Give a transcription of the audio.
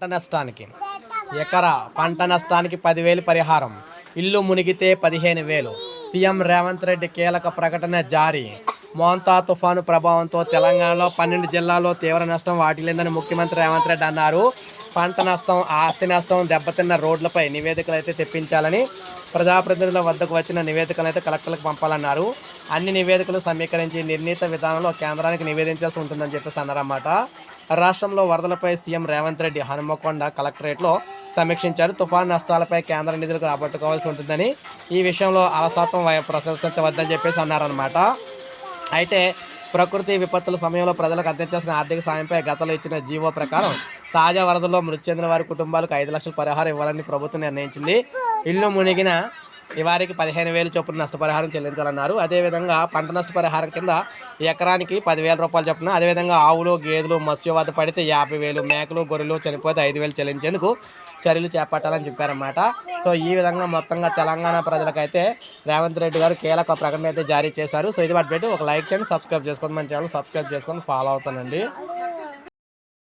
పంట నష్టానికి. ఎకరా పంట నష్టానికి పదివేలు పరిహారం. ఇల్లు మునిగితే పదిహేను వేలు. సీఎం రేవంత్ రెడ్డి కీలక ప్రకటన జారీ. మోంతా తుఫాను ప్రభావంతో తెలంగాణలో పన్నెండు జిల్లాల్లో తీవ్ర నష్టం వాటిల్లిందని ముఖ్యమంత్రి రేవంత్ రెడ్డి అన్నారు. పంట నష్టం ఆస్తి నష్టం దెబ్బతిన్న రోడ్లపై నివేదికలు అయితే తెప్పించాలని ప్రజాప్రతినిధుల వద్దకు వచ్చిన నివేదికలు అయితే కలెక్టర్లకు పంపాలన్నారు. అన్ని నివేదికలు సమీకరించి నిర్ణీత విధానంలో కేంద్రానికి నివేదించాల్సి ఉంటుందని చెప్పేసి అన్నారన్నమాట. రాష్ట్రంలో వరదలపై సీఎం రేవంత్ రెడ్డి హనుమకొండ కలెక్టరేట్లో సమీక్షించారు. తుఫాన్ నష్టాలపై కేంద్ర నిధులకు రాబట్టుకోవాల్సి ఉంటుందని ఈ విషయంలో అలసాత్వం ప్రశంసించవద్దని చెప్పేసి అన్నారనమాట అయితే ప్రకృతి విపత్తుల సమయంలో ప్రజలకు అందించాల్సిన ఆర్థిక సాయంపై గతంలో ఇచ్చిన జీవో ప్రకారం తాజా వరదల్లో మృతి చెందిన వారి కుటుంబాలకు ఐదు లక్షల పరిహారం ఇవ్వాలని ప్రభుత్వం నిర్ణయించింది. ఇల్లు మునిగిన ఈ వారికి పదిహేను వేలు చొప్పున నష్టపరిహారం చెల్లించాలన్నారు. అదేవిధంగా పంట నష్టపరిహారం కింద ఎకరానికి పదివేల రూపాయలు చొప్పున అదేవిధంగా ఆవులు గేదెలు మత్స్యవాత పడితే యాభై వేలు మేకలు గొర్రెలు చనిపోతే ఐదు వేలు చెల్లించేందుకు చర్యలు చేపట్టాలని చెప్పారన్నమాట. సో ఈ విధంగా మొత్తంగా తెలంగాణ ప్రజలకైతే రేవంత్ రెడ్డి గారు కీలక ప్రకటన అయితే జారీ చేశారు. సో ఇది బట్టి ఒక లైక్ చేయండి సబ్స్క్రైబ్ చేసుకోండి మన ఛానల్ సబ్స్క్రైబ్ చేసుకొని ఫాలో అవుతానండి.